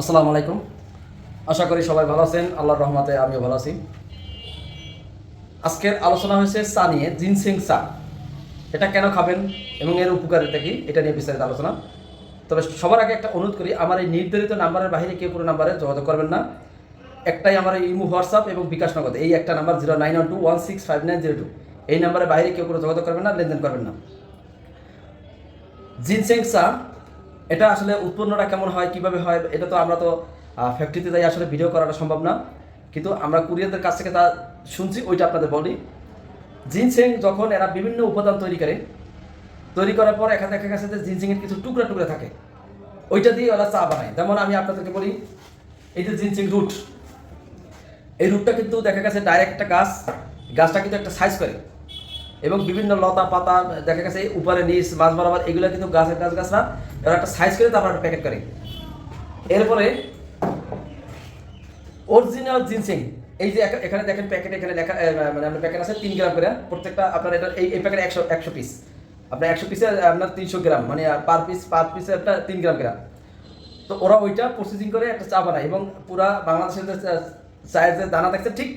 আসসালামু আলাইকুম। আশা করি সবাই ভালো আছেন। আল্লাহর রহমতে আমিও ভালো আছি। আজকের আলোচনা হয়েছে চা নিয়ে, জিনসিং চা। এটা কেন খাবেন এবং এর উপকারিতা কি, এটা নিয়ে বিস্তারিত আলোচনা। তবে সবার আগে একটা অনুরোধ করি, আমার এই নির্ধারিত নাম্বারের বাইরে কেউ কোনো নাম্বারে যোগাযোগ করবেন না। একটাই আমার ইমো, হোয়াটসঅ্যাপ এবং বিকাশ নগদ। এই একটা number zero nine one two one six five nine zero two. এই নাম্বারের বাইরে কেউ কোনো যোগাযোগ করবেন না, লেনদেন করবেন না। জিনসেং চা এটা আসলে উৎপন্নটা কেমন হয়, কীভাবে হয়, এটা তো আমরা তো ফ্যাক্টরিতে যাই আসলে ভিডিও করাটা সম্ভব না। কিন্তু আমরা কুরিয়ারদের কাছ থেকে তা শুনছি, ওইটা আপনাদের বলি। জিনসেং যখন এরা বিভিন্ন উপাদান তৈরি করে, তৈরি করার পর এখানে দেখা গেছে যে জিনসেংয়ের কিছু টুকরা টুকরা থাকে। ওইটা দিয়ে ওরা চা বানায়। যেমন আমি আপনাদেরকে বলি, এই যে জিনসিং রুট। এই রুটটা কিন্তু দেখা গেছে ডাইরেক্ট একটা গাছ, গাছটা কিন্তু একটা সাইজ করে। এবং বিভিন্ন লতা পাতা, দেখা গেছে উপরে নিচ, মাছ বরাবর, এগুলো কিন্তু গাছের গাছ গাছরা এরা একটা সাইজ করে তারপর একটা প্যাকেট করে। এরপরে অরিজিনাল জিনসিং এই যে এখানে দেখেন প্যাকেট এখানে লেখা মানে আপনার প্যাকেট আছে তিন গ্রাম করে। প্রত্যেকটা আপনার এটা এই প্যাকেট একশো একশো পিস আপনার একশো পিসে আপনার তিনশো গ্রাম মানে পার পিস পার পিসে একটা তিন গ্রাম গ্রাম তো ওরা ওইটা প্রসেসিং করে একটা চা বানায় এবং পুরা বাংলাদেশের চায়ের যে দানা দেখছে ঠিক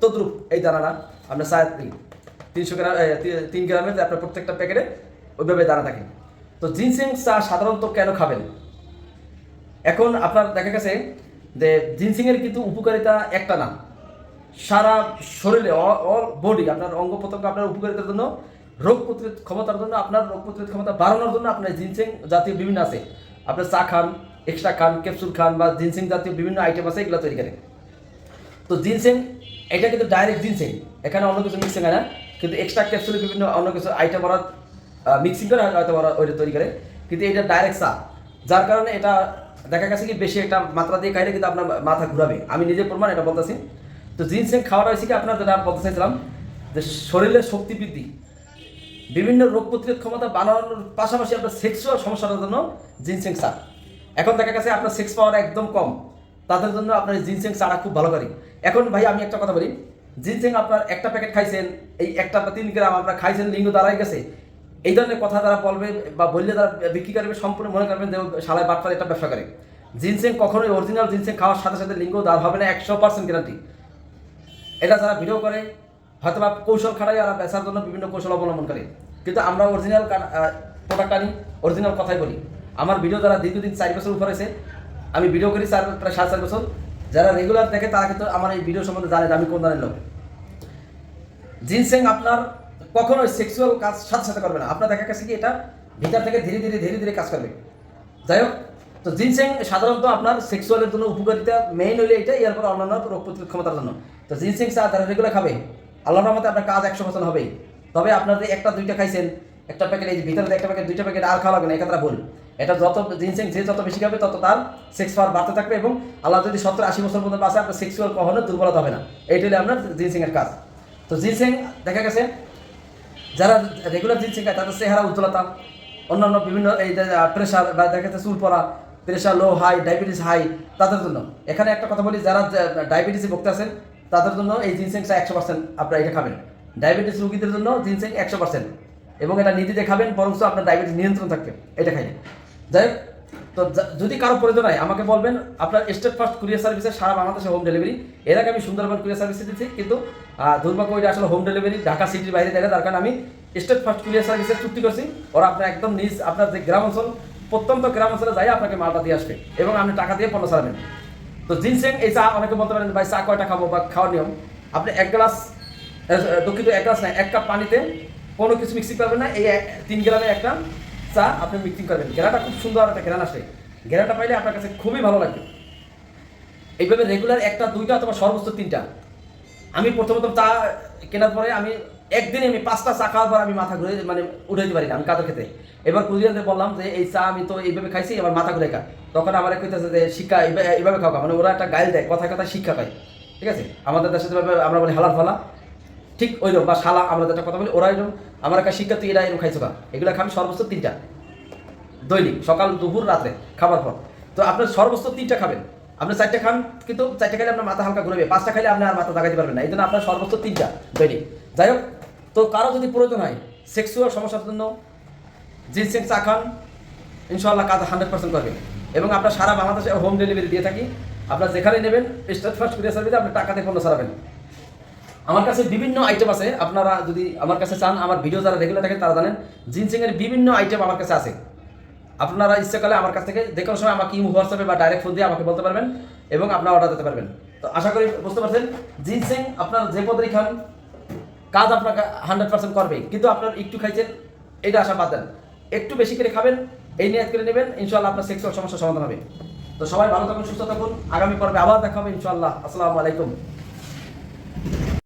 তদ্রুপ এই দানাটা আপনার চায়ের তিনশো গ্রাম তিন গ্রামের আপনার প্রত্যেকটা প্যাকেটে ওইভাবে দানা থাকে। তো জিনসিং চা সাধারণত কেন খাবেন? এখন আপনার দেখা গেছে যে জিনসিংয়ের কিন্তু উপকারিতা একটা না। সারা শরীরে অল বডি, আপনার অঙ্গ প্রত্যঙ্গ আপনার উপকারিতার জন্য, রোগ প্রতিরোধ ক্ষমতার জন্য, আপনার রোগ প্রতিরোধ ক্ষমতা বাড়ানোর জন্য আপনার জিনসিং জাতীয় বিভিন্ন আছে। আপনার চা খান, এক্সট্রা খান, ক্যাপসুল খান বা জিনসিং জাতীয় বিভিন্ন আইটেম আছে, এগুলো তৈরি করে তো জিনসিং, এটা কিন্তু ডাইরেক্ট জিনসেং, এখানে অন্য কিছু মিক্সিং হয় না। কিন্তু এক্সট্রা ক্যাপসুলে বিভিন্ন অন্য কিছু আইটেম ওরা মিক্সিং করে হয়তো ওরা ওইটা তৈরি করে। কিন্তু এটা ডাইরেক্ট চা যার কারণে এটা দেখা গেছে কি বেশি একটা মাত্রা দিয়ে খাইলে কিন্তু আপনার মাথা ঘুরাবে। আমি নিজের প্রমাণ এটা বলতেছি। তো জিনসেং খাওয়াটা হয়েছে কি আপনার যেটা বলতে চাইছিলাম, যে শরীরের শক্তি বৃদ্ধি, বিভিন্ন রোগ প্রতিরোধ ক্ষমতা বাড়ানোর পাশাপাশি আপনার সেক্সুয়াল সমস্যাটার জন্য জিনসেং চা এখন দেখা গেছে আপনার সেক্স পাওয়ার একদম কম। তাদের জন্য আপনার জিনসেং চাটা খুব ভালো করে। এখন ভাই আমি একটা কথা বলি জিনসেং আপনার একটা প্যাকেট খাইছেন, এই একটা বা তিন গ্রাম আপনার খাইছেন, লিঙ্গ দাঁড়াই গেছে, এই ধরনের কথা তারা বলবে বা বললে তারা বিক্রি করবে, সম্পূর্ণ মনে করবেন যে সালাই বাটপার একটা ব্যবসা করে। জিনসেং কখনোই অরিজিনাল জিনসেং খাওয়ার সাথে সাথে লিঙ্গ দাঁড় হবে না, একশো পার্সেন্ট গ্যারান্টি এটা যারা ভিডিও করে হয়তো বা কৌশল খাটাই আর বেচার জন্য বিভিন্ন কৌশল অবলম্বন করে। কিন্তু আমরা অরিজিনাল প্রোডাক্ট আনি অরিজিনাল কথাই বলি। আমার ভিডিও যারা দীর্ঘদিন চার বছর উপর হয়েছে আমি ভিডিও করি চার, প্রায় সাড়ে চার বছর। যারা রেগুলার দেখে, তারা কিন্তু আমার এই ভিডিও সম্বন্ধে জানে আমি কোন ধরনের লোক। জিনসেং আপনার কখনোই সেক্সুয়াল কাজ সাথে সাথে করবে না। আপনার দেখা গেছে কি, এটা ভিতর থেকে ধীরে ধীরে ধীরে ধীরে কাজ করবে। যাই হোক, তো জিনসেং সাধারণত আপনার সেক্সুয়ালের জন্য উপকারিতা মেইন হলে এটা এরপর অন্যান্য রোগ প্রতিরোধ ক্ষমতার জন্য। তো জিনসেং চা যারা রেগুলার খাবে, আল্লাহর রহমতে আপনার কাজ একশো পার্সেন্ট হবেই। তবে আপনার যে একটা, দুইটা খাইছেন একটা প্যাকেট এই ভিতরে একটা প্যাকেট দুইটা প্যাকেট আর খাওয়া লাগবে না একাত্রা ভুল এটা যত জিনসেং যে যত বেশি খাবে, তত তার সেক্স পাওয়ার বাড়তে থাকবে এবং আল্লাহ যদি সত্তর আশি বছর পর্যন্ত বাঁচে, আপনার সেক্সুয়াল কখনো দুর্বলতা হবে না। এইটা হলে আপনার জিনসেং এর কাজ। তো জিনসেং দেখা গেছে, যারা রেগুলার জিনসেং খায়, তাদের চেহারা উজ্জ্বলতা, অন্যান্য বিভিন্ন এই প্রেশার বা দেখা যাচ্ছে চুল পড়া pressure low high diabetes high তাদের জন্য। এখানে একটা কথা বলি, যারা ডায়াবেটিসে ভুগতে আছেন, তাদের জন্য এই জিনসেংটা একশো পার্সেন্ট আপনারা এটা খাবেন। ডায়াবেটিস রোগীদের জন্য জিনসেং একশো পার্সেন্ট এবং এটা দিয়ে খাবেন বরং আপনার ডায়াবেটিস নিয়ন্ত্রণ থাকবে। এটা খাইলে। যাই তো যদি কারও প্রয়োজন হয়, আমাকে বলবেন। আপনার স্টেট ফার্স্ট কুরিয়ার সার্ভিসে সারা বাংলাদেশে হোম ডেলিভারি এর আগে আমি সুন্দরবন কুরিয়ার সার্ভিসে দিচ্ছি কিন্তু দুর্ভাগ্য ওইটা আসলে হোম ডেলিভারি ঢাকা সিটির বাইরে দেয় তার কারণে আমি স্টেট ফার্স্ট কুরিয়ার সার্ভিসে চুক্তি করছি। ওরা আপনার একদম নিজ, আপনার যে গ্রাম অঞ্চল, প্রত্যন্ত গ্রাম অঞ্চলে যাই আপনাকে মালটা দিয়ে আসবে এবং আপনি টাকা দিয়ে পণ্য ছাড়বেন। তো জিনসেং, এই চা অনেকে বলতে পারেন, ভাই, চা কয়টা খাব বা খাওয়ার নিয়ম? আপনি এক গ্লাস দুঃখিত, এক গ্লাস না, এক কাপ পানিতে কোনো কিছু মিক্সিং করবেন না। এই তিন গ্রামের একটা চা আপনি মিক্সিং করবেন। ঘেরাটা খুব সুন্দর একটা ঘেরান আসে। ঘেরাটা পাইলে আপনার কাছে খুবই ভালো লাগবে। এইভাবে রেগুলার একটা, দুইটা অথবা সর্বোচ্চ তিনটা। আমি প্রথমত চা কেনার পরে আমি একদিনে আমি পাঁচটা চা খাওয়ার পর আমি মাথা ঘুরে মানে উঠে দিতে পারি না, আমি কাদের খেতে। এবার কুরিয়ারদের বললাম যে, এই চা আমি তো এইভাবে খাইছি, এবার মাথা ঘুরে খা। তখন আমার কইতেছে যে, শিক্ষা, এইভাবে- খাওয়া মানে ওরা একটা গাইল দেয় কথা কথা শিক্ষা পায়। ঠিক আছে? আমাদের দেশে আমরা বলি হালাল ফালা। ঠিক ওই রকম বা শালা, আমরা যেটা কথা বলি ওরা এরকম আমার একটা শিক্ষা তুই এরা এরকম খাইছো কা এগুলো খাবি সর্বোচ্চ তিনটা। দৈনিক, সকাল, দুপুর, রাত্রে, খাবার পর তো আপনার সর্বোচ্চ তিনটা খাবেন। আপনি চারটে খান, কিন্তু চারটে খাইলে আপনার মাথা হালকা ঘুরবে। পাঁচটা খাইলে আপনি আর মাথা দাগাইতে পারবেন না। এই জন্য আপনার সর্বোচ্চ তিনটা দৈনিক। যাই হোক, তো কারও যদি প্রয়োজন হয় সেক্সুয়াল সমস্যার জন্য জিনসেং চা খান ইনশাল্লাহ কাজ হান্ড্রেড পার্সেন্ট করবে। এবং আপনার সারা বাংলাদেশে হোম ডেলিভারি দিয়ে থাকি। আপনার যেখানে নেবেন স্টেট ফার্স্ট কুরিয়ার সার্ভিসে আপনি টাকাতে পণ্য ছাড়াবেন। আমার কাছে বিভিন্ন আইটেম আছে। আপনারা যদি আমার কাছে চান, আমার ভিডিও যারা রেগুলার দেখেন, তারা জানেন জিনসিংয়ের বিভিন্ন আইটেম আমার কাছে আছে। আপনারা ইচ্ছে করলে আমার কাছ থেকে যে কোনো সময় আমাকে ইমো, হোয়াটসঅ্যাপে বা ডাইরেক্ট ফোন দিয়ে আমাকে বলতে পারবেন এবং আপনারা অর্ডার দিতে পারবেন। তো আশা করি বুঝতে পারছেন জিনসিং আপনার যে পদের খান কাজ আপনাকে হান্ড্রেড পার্সেন্ট করবে কিন্তু আপনার একটু খাইছেন, এটা আশা বাদ দেন। একটু বেশি করে খাবেন, এই নিয়ে করে নেবেন ইনশাল্লাহ আপনার সেক্সুয়াল সমস্যার সমাধান হবে। তো সবাই ভালো থাকুন, সুস্থ থাকুন। আগামী পর্বে আবার দেখা হবে ইনশাল্লাহ আসসালামু আলাইকুম।